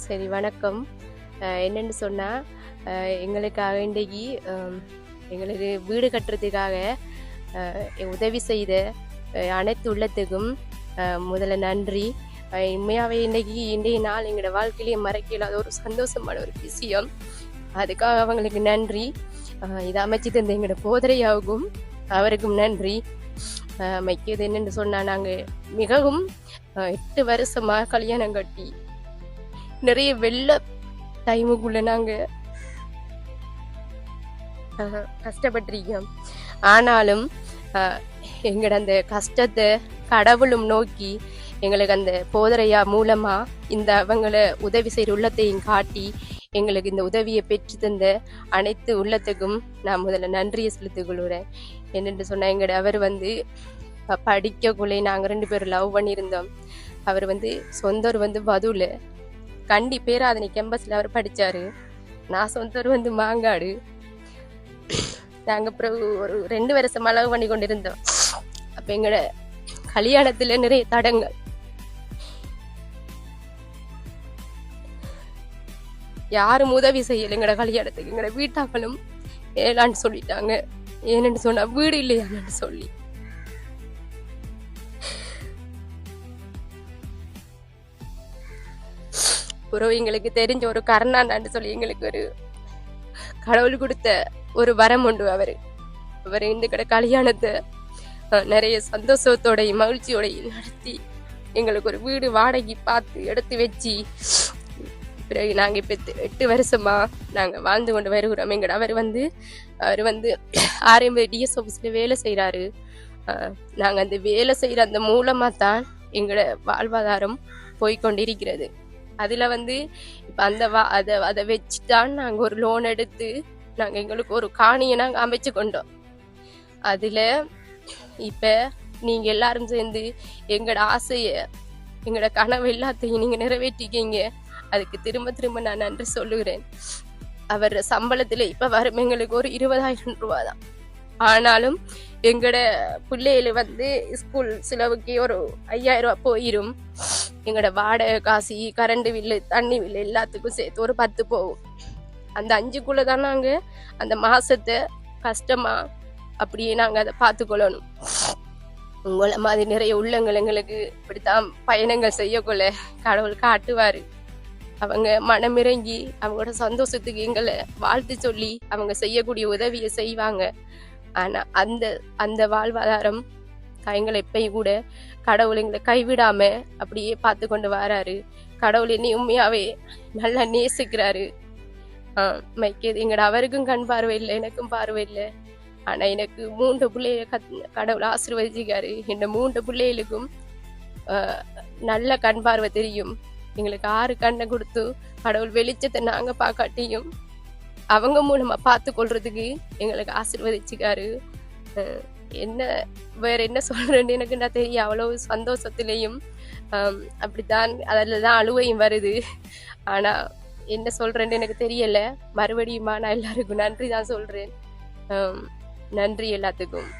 சரி வணக்கம். என்னென்னு சொன்னால் எங்களுக்காக இன்றைக்கு எங்களுக்கு வீடு கட்டுறதுக்காக உதவி செய்த அனைத்து உள்ளத்துக்கும் முதல்ல நன்றி. உண்மையாகவே இன்றைக்கி இன்றைய நாள் எங்களோட வாழ்க்கையிலேயே மறக்க இல்லாத ஒரு சந்தோஷமான ஒரு விஷயம். அதுக்காக அவங்களுக்கு நன்றி. இதை அமைச்சு தந்த எங்களோட போதரையாவுக்கும் அவருக்கும் நன்றி. அஹ், மைக்கியது என்னென்னு சொன்னால் நாங்கள் மிகவும் எட்டு வருஷமாக கல்யாணம் கட்டி நிறைய வெள்ள டைமுக்குள்ள நாங்க கஷ்டப்பட்டிருக்கோம். ஆனாலும் எங்களோட அந்த கஷ்டத்தை கடவுளும் நோக்கி எங்களுக்கு அந்த போதரையா மூலமா இந்த அவங்களை உதவி செய்கிற உள்ளத்தையும் காட்டி எங்களுக்கு இந்த உதவியை பெற்று தந்த அனைத்து உள்ளத்துக்கும் நான் முதல்ல நன்றியை செலுத்திக் கொள்கிறேன். என்னென்று சொன்னால் எங்களோட அவர் வந்து படிக்கக்குள்ளே நாங்கள் ரெண்டு பேரும் லவ் பண்ணியிருந்தோம். அவர் வந்து சொந்தர் வந்து வதுவில் கண்டி பேராதனை கேம்பஸில் அவர் படித்தார் நான் சொந்தர் வந்து மாங்காடு. நாங்கள் பிறகு ஒரு ரெண்டு வருஷம் அளவு பண்ணி கொண்டிருந்தோம். அப்போ எங்களோட கல்யாணத்தில் நிறைய தடங்கள். யாரும் உதவி செய்யலை எங்களோட கல்யாணத்துக்கு. எங்களோட வீட்டாக்களும் ஏலான்னு சொல்லிட்டாங்க. ஏன்னு சொன்னால் வீடு இல்லையான்னு சொல்லி. பிறகு எங்களுக்கு தெரிஞ்ச ஒரு கருணாண்டான்னு சொல்லி எங்களுக்கு ஒரு கடவுள் கொடுத்த ஒரு வரம் உண்டு அவரு. அவர் இந்த கடை கல்யாணத்தை நிறைய சந்தோஷத்தோடையும் மகிழ்ச்சியோடையும் நடத்தி எங்களுக்கு ஒரு வீடு வாடகை பார்த்து எடுத்து வச்சு பிறகு நாங்க இப்ப எட்டு- வருஷமா நாங்க வாழ்ந்து கொண்டு வருகிறோம். எங்கட அவர் வந்து அவர் வந்து ஆர்எம்பி டிஎஸ் ஆஃபீஸ்ல வேலை செய்யறாரு நாங்க அந்த வேலை செய்யற அந்த மூலமா தான் எங்களோட வாழ்வாதாரம் போய்கொண்டிருக்கிறது அதுல வந்து இப்ப அந்த வா அதை அதை வச்சுதான் நாங்க ஒரு லோன் எடுத்து நாங்க எங்களுக்கு ஒரு காணியை நாங்க அமைச்சு கொண்டோம். அதுல இப்ப நீங்க எல்லாரும் சேர்ந்து எங்களோட ஆசைய எங்களோட கனவு எல்லாத்தையும் நீங்க நிறைவேற்றிக்கீங்க. அதுக்கு திரும்ப திரும்ப நான் நன்றி சொல்லுகிறேன். அவர் சம்பளத்துல இப்ப வரும் எங்களுக்கு ஒரு இருபதாயிரம் ரூபா தான் ஆனாலும் எங்களோட பிள்ளைகள் வந்து ஸ்கூல் செலவுக்கு ஒரு ஐயாயிரம் ரூபாய் போயிரும். எங்களோட வாடகை காசு கரண்ட் பில்லு தண்ணி பில்லு எல்லாத்துக்கும் சேர்த்து ஒரு பத்து போகும். அந்த அஞ்சுக்குள்ள தான் நாங்கள் அந்த மாசத்தை கஷ்டமா அப்படியே நாங்கள் அதை பார்த்துக்கொள்ளணும். உங்களை மாதிரி நிறைய உள்ளங்கள் எங்களுக்கு இப்படித்தான் பயணங்கள் செய்யக்கொள்ள கடவுள் காட்டுவாரு. அவங்க மனமிறங்கி அவங்களோட சந்தோஷத்துக்கு எங்களை வாழ்த்து சொல்லி அவங்க செய்யக்கூடிய உதவியை செய்வாங்க. ஆனா அந்த அந்த வாழ்வாதாரம் எங்களை எப்பயும் கூட கடவுள் எங்களை கைவிடாம அப்படியே பார்த்து கொண்டு வராரு. கடவுள் என்னை உண்மையாவே நல்லா நேசிக்கிறாரு. மைக்கேது எங்கட அவருக்கும் கண் பார்வை இல்லை எனக்கும் பார்வை இல்லை. ஆனா எனக்கு மூன்று பிள்ளைய கத் கடவுள் ஆசீர்வதிக்காரு இந்த மூன்று பிள்ளைகளுக்கும் நல்ல கண் பார்வை தெரியும். எங்களுக்கு ஆறு கண்ணை கொடுத்து கடவுள் வெளிச்சத்தை நாங்க பார்க்காட்டியும் அவங்க மூலமா பார்த்து கொள்றதுக்கு எங்களுக்கு ஆசீர்வதிச்சுக்காரு என்ன வேற என்ன சொல்றேன்னு எனக்கு நான் தெரியும் அவ்வளவு சந்தோஷத்திலையும் அப்படித்தான் அதில் தான் அழுவையும் வருது. ஆனால் என்ன சொல்றேன்னு எனக்கு தெரியல. மறுபடியுமா நான் எல்லாருக்கும் நன்றி தான் சொல்றேன் நன்றி எல்லாத்துக்கும்.